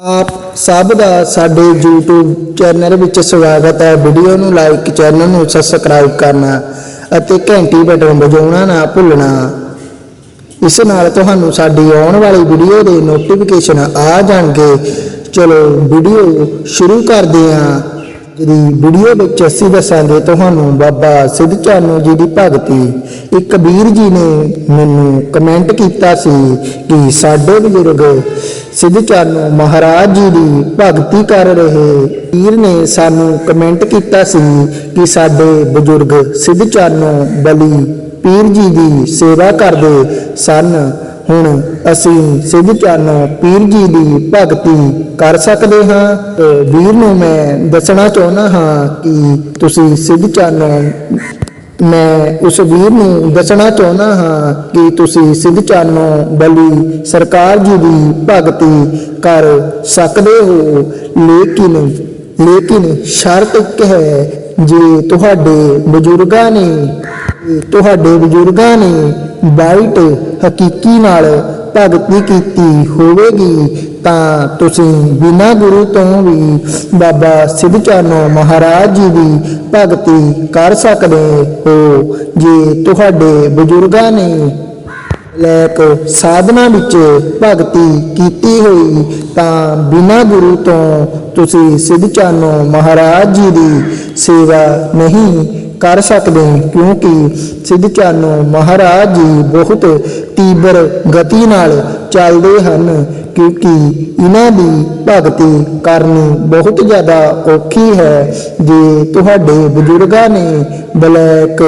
ਆਪ ਸਭ ਦਾ ਸਾਡੇ YouTube ਚੈਨਲ ਵਿੱਚ ਸਵਾਗਤ ਹੈ। ਵੀਡੀਓ ਨੂੰ ਲਾਈਕ ਚੈਨਲ ਨੂੰ ਸਬਸਕ੍ਰਾਈਬ ਕਰਨਾ ਅਤੇ ਘੰਟੀ ਬਟਨ ਵਜਾਉਣਾ ਨਾ ਭੁੱਲਣਾ। ਇਸ ਨਾਲ ਤੁਹਾਨੂੰ ਸਾਡੀ ਆਉਣ ਵਾਲੀ ਵੀਡੀਓ ਦੇ ਨੋਟੀਫਿਕੇਸ਼ਨ ਆ ਜਾਣਗੇ। ਚਲੋ ਵੀਡੀਓ ਸ਼ੁਰੂ ਕਰਦੇ ਹਾਂ। ਦੀ ਵੀਡੀਓ ਵਿੱਚ ਅਸੀਂ ਦੱਸਾਂਗੇ ਤੁਹਾਨੂੰ ਬਾਬਾ ਸਿੱਧ ਚਾਨੋ ਜੀ ਦੀ ਭਗਤੀ। ਇੱਕ ਵੀਰ ਜੀ ਨੇ ਮੈਨੂੰ ਕਮੈਂਟ ਕੀਤਾ ਸੀ ਕਿ ਸਾਡੇ ਬਜ਼ੁਰਗ ਸਿੱਧ ਚਾਨੋ ਮਹਾਰਾਜ ਜੀ ਦੀ ਭਗਤੀ ਕਰ ਰਹੇ ਪੀਰ ਨੇ ਸਾਨੂੰ ਕਮੈਂਟ ਕੀਤਾ ਸੀ ਕਿ ਸਾਡੇ ਬਜ਼ੁਰਗ ਸਿੱਧ ਚਾਨੋ ਬਲੀ ਪੀਰ ਜੀ ਦੀ ਸੇਵਾ ਕਰਦੇ ਸਨ। ਹੁਣ ਅਸੀਂ ਸਿੱਧ ਚਾਨੋ ਪੀਰ ਜੀ ਦੀ ਭਗਤੀ ਕਰ ਸਕਦੇ ਹਾਂ ਤੇ ਵੀਰ ਨੂੰ ਮੈਂ ਦੱਸਣਾ ਚਾਹੁੰਦਾ ਹਾਂ ਕਿ ਤੁਸੀਂ ਸਿੱਧ ਚਾਨੋ ਮੈਂ ਉਸ ਵੀਰ ਨੂੰ ਦੱਸਣਾ ਚਾਹੁੰਦਾ ਹਾਂ ਕਿ ਤੁਸੀਂ ਸਿੱਧ ਚਾਨੋ ਬਲੀ ਸਰਕਾਰ ਜੀ ਦੀ ਭਗਤੀ ਕਰ ਸਕਦੇ ਹੋ। ਲੇਕਿਨ ਲੇਕਿਨ ਸ਼ਰਤ ਇੱਕ ਹੈ ਜੇ ਤੁਹਾਡੇ ਬਜ਼ੁਰਗਾਂ ਨੇ ਤੁਹਾਡੇ ਬਜ਼ੁਰਗਾਂ ਨੇ ਬਾਈਟ ਹਕੀਕੀ ਨਾਲ ਭਗਤੀ ਕੀਤੀ ਹੋਵੇਗੀ, ਤਾਂ ਤੁਸੀਂ ਬਿਨਾਂ ਗੁਰੂ ਤੋਂ ਵੀ ਬਾਬਾ ਸਿੱਧ ਚਾਨੋ ਮਹਾਰਾਜ ਜੀ ਦੀ ਭਗਤੀ ਕਰ ਸਕਦੇ ਹੋ, ਜੇ ਤੁਹਾਡੇ ਬਜ਼ੁਰਗਾਂ ਨੇ ਲੈਕ ਸਾਧਨਾ ਵਿੱਚ ਭਗਤੀ ਕੀਤੀ ਹੋਈ, ਤਾਂ ਬਿਨਾਂ ਗੁਰੂ ਤੋਂ ਤੁਸੀਂ ਸਿੱਧ ਚਾਨੋ ਮਹਾਰਾਜ ਜੀ ਦੀ ਸੇਵਾ ਨਹੀਂ ਕਰ ਸਕਦੇ ਕਿਉਂਕਿ ਸਿੱਧ ਚਾਨੋ ਮਹਾਰਾਜ ਜੀ ਬਹੁਤ ਤੀਬਰ ਗਤੀ ਨਾਲ ਚੱਲਦੇ ਹਨ, ਕਿਉਂਕਿ ਇਹਨਾਂ ਦੀ ਭਗਤੀ ਕਰਨੀ ਬਹੁਤ ਜ਼ਿਆਦਾ ਔਖੀ ਹੈ। ਜੇ ਤੁਹਾਡੇ ਬਜ਼ੁਰਗਾਂ ਨੇ ਬਲੈਕ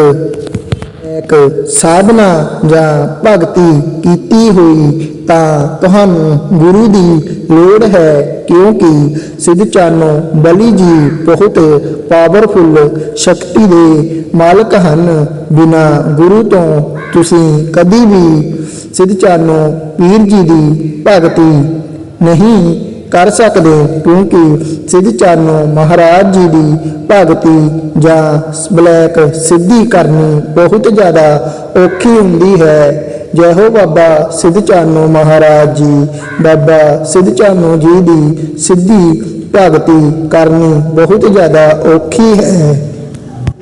ਇੱਕ ਸਾਧਨਾ ਜਾਂ ਭਗਤੀ ਕੀਤੀ ਹੋਈ ਤਾਂ ਤੁਹਾਨੂੰ ਗੁਰੂ ਦੀ ਲੋੜ ਹੈ ਕਿਉਂਕਿ ਸਿੱਧ ਚਾਨੋ ਬਲੀ ਜੀ ਬਹੁਤ ਪਾਵਰਫੁੱਲ ਸ਼ਕਤੀ ਦੇ ਮਾਲਕ ਹਨ। ਬਿਨਾ ਗੁਰੂ ਤੋਂ ਤੁਸੀਂ ਕਦੀ ਵੀ ਸਿੱਧ ਚਾਨੋ ਪੀਰ ਜੀ ਦੀ ਭਗਤੀ ਨਹੀਂ ਕਰ ਸਕਦੇ, ਕਿਉਂਕਿ ਸਿੱਧ ਚਾਨੋ ਮਹਾਰਾਜ ਜੀ ਦੀ ਭਗਤੀ ਜਾਂ ਬਲੈਕ ਸਿੱਧੀ ਕਰਨੀ ਬਹੁਤ ਜ਼ਿਆਦਾ ਔਖੀ ਹੁੰਦੀ ਹੈ। ਜੈ ਹੋ ਬਾਬਾ ਸਿੱਧ ਚਾਨੋ ਮਹਾਰਾਜ ਜੀ, ਬਾਬਾ ਸਿੱਧ ਚਾਨੋ ਜੀ ਦੀ ਸਿੱਧੀ ਭਗਤੀ ਕਰਨੀ ਬਹੁਤ ਜ਼ਿਆਦਾ ਔਖੀ ਹੈ।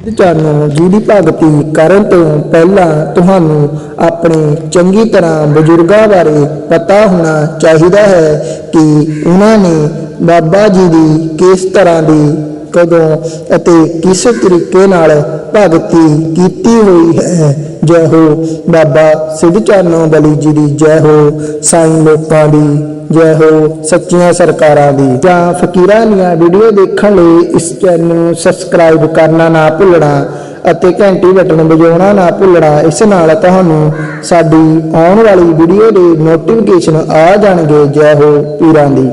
ਤੁਹਾਨੂੰ ਜਿਹਦੀ ਭਗਤੀ ਕਰਨ ਤੋਂ ਪਹਿਲਾਂ ਤੁਹਾਨੂੰ ਆਪਣੇ ਚੰਗੀ ਤਰ੍ਹਾਂ ਬਜ਼ੁਰਗਾਂ ਬਾਰੇ ਪਤਾ ਹੋਣਾ ਚਾਹੀਦਾ ਹੈ ਕਿ ਉਹਨਾਂ ਨੇ ਬਾਬਾ ਜੀ ਦੀ ਕਿਸ ਤਰ੍ਹਾਂ ਦੀ ਕਦੋਂ ਅਤੇ ਕਿਸ ਤਰੀਕੇ ਨਾਲ ਭਗਤੀ ਕੀਤੀ ਹੋਈ ਹੈ? ਜੈ ਹੋ ਬਾਬਾ ਸਿੱਧ ਚਾਨੋ ਬਲੀ ਜੀ ਦੀ ਜੈ ਹੋ, ਸਾਈਂ ਲੋਕਾਂ ਦੀ ਜੈ ਹੋ, ਸੱਚੀਆਂ ਸਰਕਾਰਾਂ ਦੀ। ਜਾਂ ਫਕੀਰਾਂ ਦੀਆਂ ਵੀਡੀਓ ਦੇਖਣ ਲਈ ਇਸ ਚੈਨਲ ਨੂੰ ਸਬਸਕ੍ਰਾਈਬ ਕਰਨਾ ਨਾ ਭੁੱਲਣਾ ਅਤੇ ਘੰਟੀ ਬਟਨ ਵਜਾਉਣਾ ਨਾ ਭੁੱਲਣਾ, ਇਸ ਨਾਲ ਤੁਹਾਨੂੰ ਸਾਡੀ ਆਉਣ ਵਾਲੀ ਵੀਡੀਓ ਦੇ ਨੋਟੀਫਿਕੇਸ਼ਨ ਆ ਜਾਣਗੇ ਜੈ ਹੋ ਪੀਰਾਂ ਦੀ।